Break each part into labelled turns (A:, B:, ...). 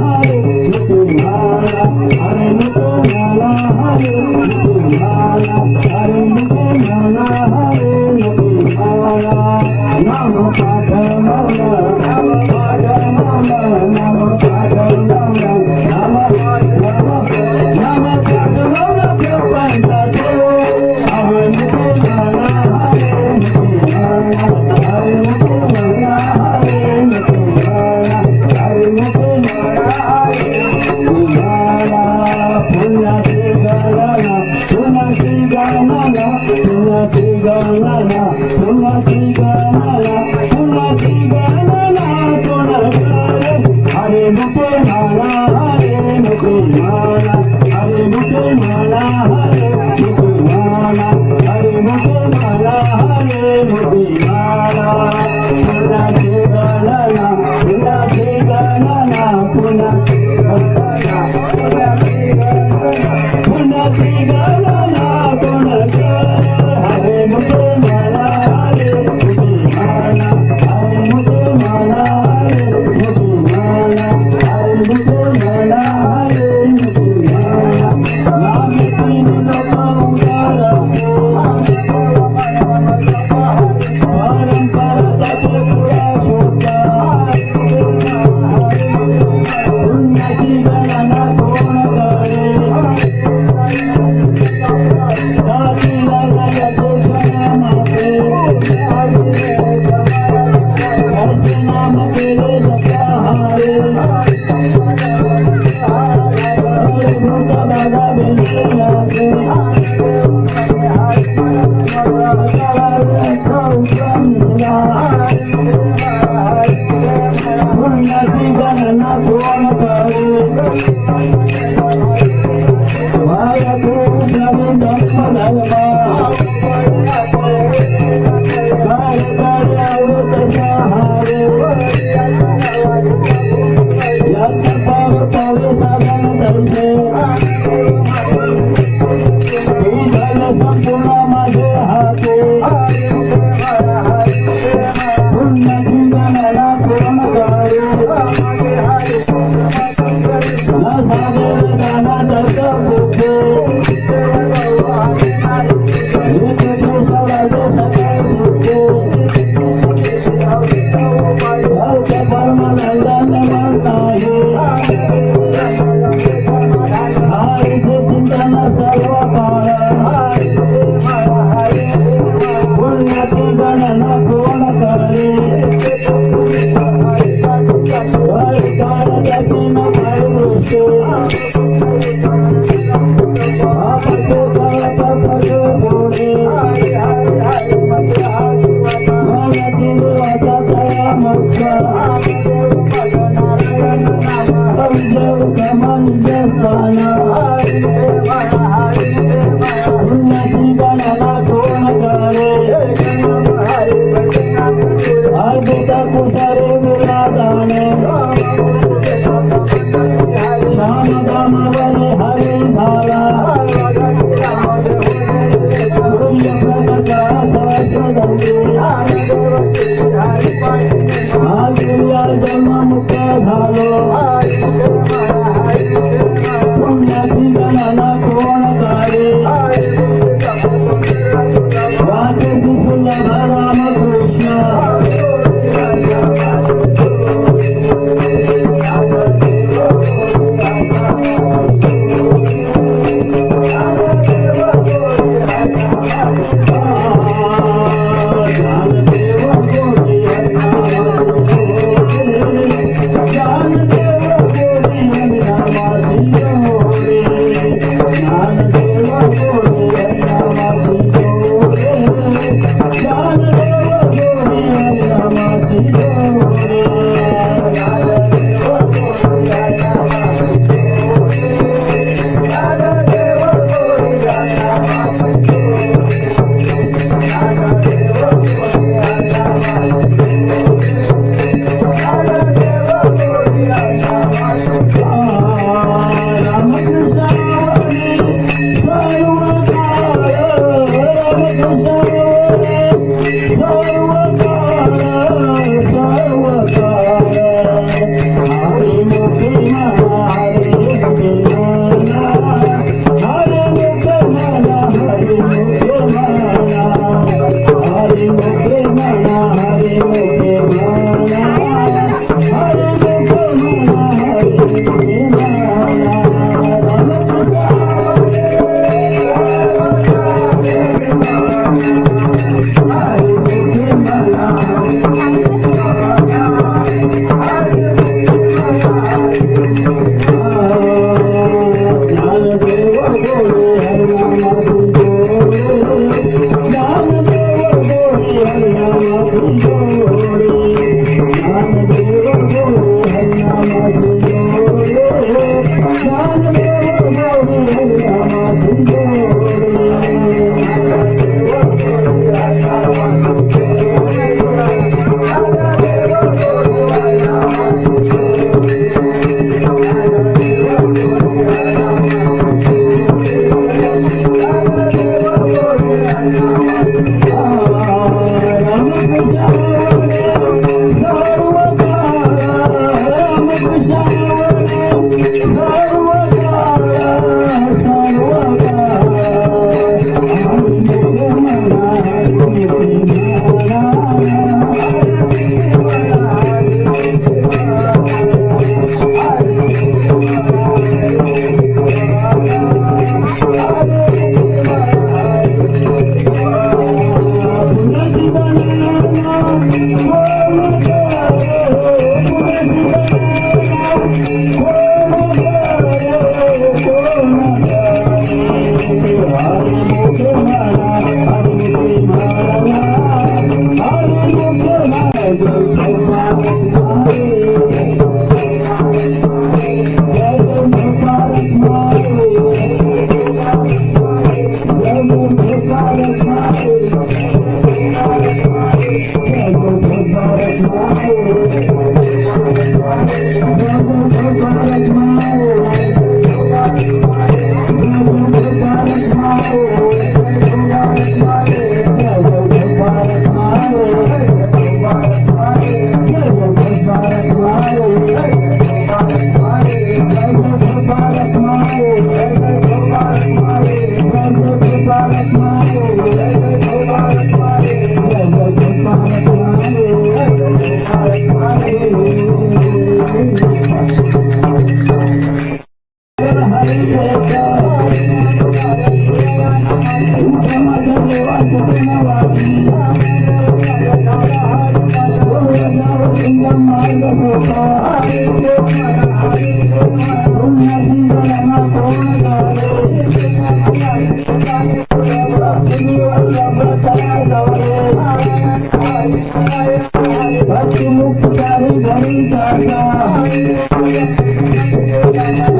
A: Hare Paramanand Shyam Deus. Thank you.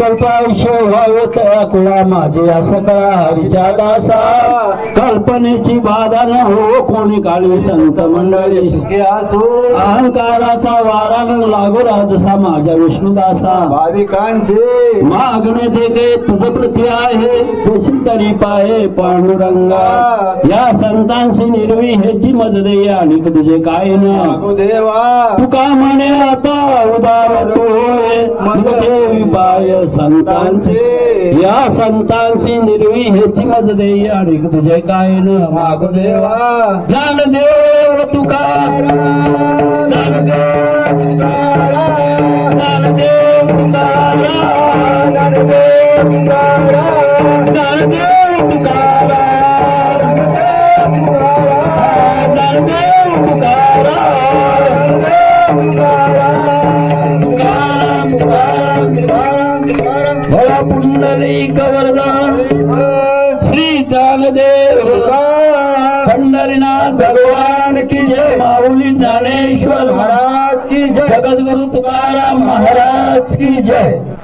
A: व्हावत कुळा माझे असं का हरीच्या दासा. कल्पनेची बाधा न हो कोणी काळी संत मंडळी. अहंकाराचा वारा न लागो राजसा माझ्या विष्णुदासा
B: भाविकांचे.
A: मागणे ते ते तुझ प्रती आहे देशील तरी पाहे पांडुरंगा. या संतांशी निर्वी ह्याची मज दे आणि तुझे काय न.
B: देवा.
A: तुका म्हणे आता उदार तू पाय संतांचे. या संतांची निर्वी ह्याची मज दे आणि तुझे काय न माग देवा.
B: देव
A: तुका ज्ञानदेव तुकारा तुकारा तुकारा महाराज की जय